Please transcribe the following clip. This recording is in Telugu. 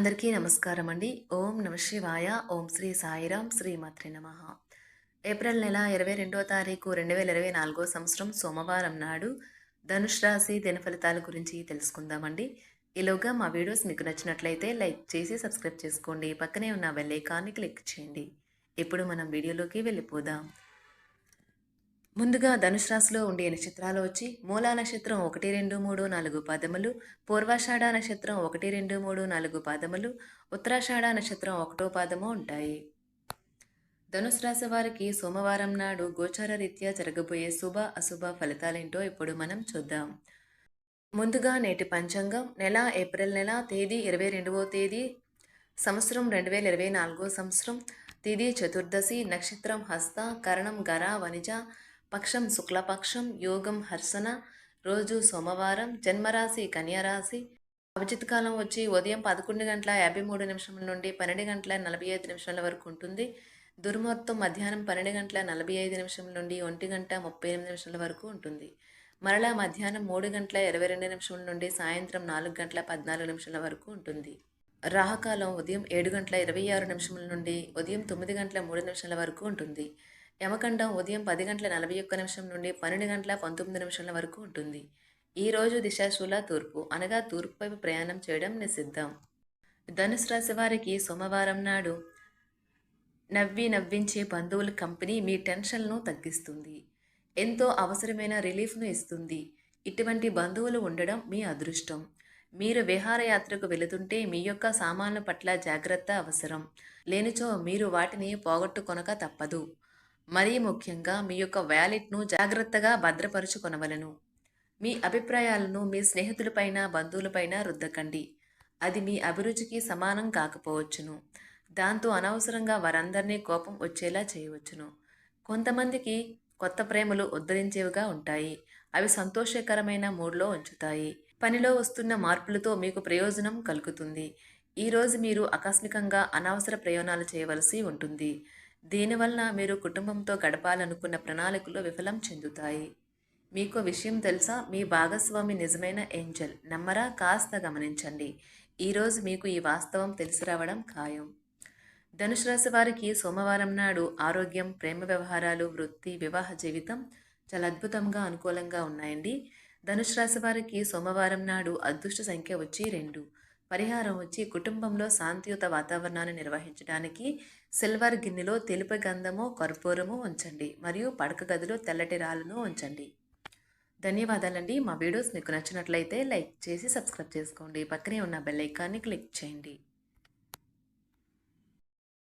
అందరికీ నమస్కారం అండి ఓం నమ శివాయ. ఓం శ్రీ సాయిరాం శ్రీమాత్రి నమ. ఏప్రిల్ నెల ఇరవై రెండో తారీఖు రెండు వేల ఇరవై నాలుగో సంవత్సరం సోమవారం నాడు ధనుష్ రాశి దిన ఫలితాల గురించి తెలుసుకుందామండి. ఈలోగా మా వీడియోస్ మీకు నచ్చినట్లయితే లైక్ చేసి సబ్స్క్రైబ్ చేసుకోండి. పక్కనే ఉన్న బెల్ ఐకాన్ని క్లిక్ చేయండి. ఇప్పుడు మనం వీడియోలోకి వెళ్ళిపోదాం. ముందుగా ధనుసు రాశిలో ఉండే నక్షత్రాలు వచ్చి మూలా నక్షత్రం ఒకటి రెండు మూడు నాలుగు పాదములు పూర్వాషాఢ నక్షత్రం ఒకటి రెండు మూడు నాలుగు పాదములు ఉత్తరాషాఢ నక్షత్రం ఒకటో పాదము ఉంటాయి. ధనుసు రాశి వారికి సోమవారం నాడు గోచార రీత్యా జరగబోయే శుభ అశుభ ఫలితాలేంటో ఇప్పుడు మనం చూద్దాం. ముందుగా నేటి పంచాంగం నెల ఏప్రిల్ నెల తేదీ ఇరవై రెండవ తేదీ సంవత్సరం రెండు వేల ఇరవై నాలుగో సంవత్సరం తేదీ చతుర్దశి నక్షత్రం హస్త కరణం గర వనిజ పక్షం శుక్లపక్షం యోగం హర్సన రోజు సోమవారం జన్మరాశి కన్యరాశి. అభిజిత్ కాలం వచ్చి ఉదయం పదకొండు గంటల యాభై మూడు నిమిషం నుండి పన్నెండు గంటల నలభై ఐదు నిమిషాల వరకు ఉంటుంది. దుర్ముహూర్తం మధ్యాహ్నం పన్నెండు గంటల నలభై ఐదు నిమిషం నుండి ఒంటి గంట ముప్పై ఎనిమిది నిమిషాల వరకు ఉంటుంది. మరలా మధ్యాహ్నం మూడు గంటల ఇరవై రెండు నిమిషం నుండి సాయంత్రం నాలుగు గంటల పద్నాలుగు నిమిషాల వరకు ఉంటుంది. రాహకాలం ఉదయం ఏడు గంటల ఇరవై ఆరు నిమిషముల నుండి ఉదయం తొమ్మిది గంటల మూడు నిమిషాల వరకు ఉంటుంది. యమకండం ఉదయం పది గంటల నలభై ఒక్క నిమిషం నుండి పన్నెండు గంటల పంతొమ్మిది నిమిషాల వరకు ఉంటుంది. ఈ రోజు దిశాశూల తూర్పు అనగా తూర్పు వైపు ప్రయాణం చేయడం నిషిద్ధం. ధనుసు రాశి వారికి సోమవారం నాడు నవ్వి నవ్వించే బంధువుల కంపెనీ మీ టెన్షన్ను తగ్గిస్తుంది. ఎంతో అవసరమైన రిలీఫ్ను ఇస్తుంది. ఇటువంటి బంధువులు ఉండడం మీ అదృష్టం. మీరు విహారయాత్రకు వెళుతుంటే మీ యొక్క సామాన్ల పట్ల జాగ్రత్త అవసరం. లేనిచో మీరు వాటిని పోగొట్టుకొనక తప్పదు. మరీ ముఖ్యంగా మీ యొక్క వ్యాలెట్ను జాగ్రత్తగా భద్రపరుచుకొనవలను. మీ అభిప్రాయాలను మీ స్నేహితులపైన బంధువులపైన రుద్దకండి. అది మీ అభిరుచికి సమానం కాకపోవచ్చును. దాంతో అనవసరంగా వారందరినీ కోపం వచ్చేలా చేయవచ్చును. కొంతమందికి కొత్త ప్రేమలు ఉద్ధరించేవిగా ఉంటాయి. అవి సంతోషకరమైన మూడ్లో ఉంచుతాయి. పనిలో వస్తున్న మార్పులతో మీకు ప్రయోజనం కలుగుతుంది. ఈరోజు మీరు ఆకస్మికంగా అనవసర ప్రయోజనాలు చేయవలసి ఉంటుంది. దీనివలన మీరు కుటుంబంతో గడపాలనుకున్న ప్రణాళికలు విఫలం చెందుతాయి. మీకు విషయం తెలుసా? మీ భాగస్వామి నిజమైన ఏంజల్. నమ్మరా? కాస్త గమనించండి. ఈరోజు మీకు ఈ వాస్తవం తెలిసి రావడం ఖాయం. ధనుసు రాశి వారికి సోమవారం నాడు ఆరోగ్యం ప్రేమ వ్యవహారాలు వృత్తి వివాహ జీవితం చాలా అద్భుతంగా అనుకూలంగా ఉన్నాయండి. ధనుసు రాశి వారికి సోమవారం నాడు అదృష్ట సంఖ్య వచ్చి రెండు. పరిహారం వచ్చి కుటుంబంలో శాంతియుత వాతావరణాన్ని నిర్వహించడానికి సిల్వర్ గిన్నెలో తెలుపు గంధము కర్పూరము ఉంచండి మరియు పడక గదిలో తెల్లటి రాళ్ళను ఉంచండి. ధన్యవాదాలండి. మా వీడియోస్ మీకు నచ్చినట్లయితే లైక్ చేసి సబ్స్క్రైబ్ చేసుకోండి. పక్కనే ఉన్న బెల్ ఐకాన్ని క్లిక్ చేయండి.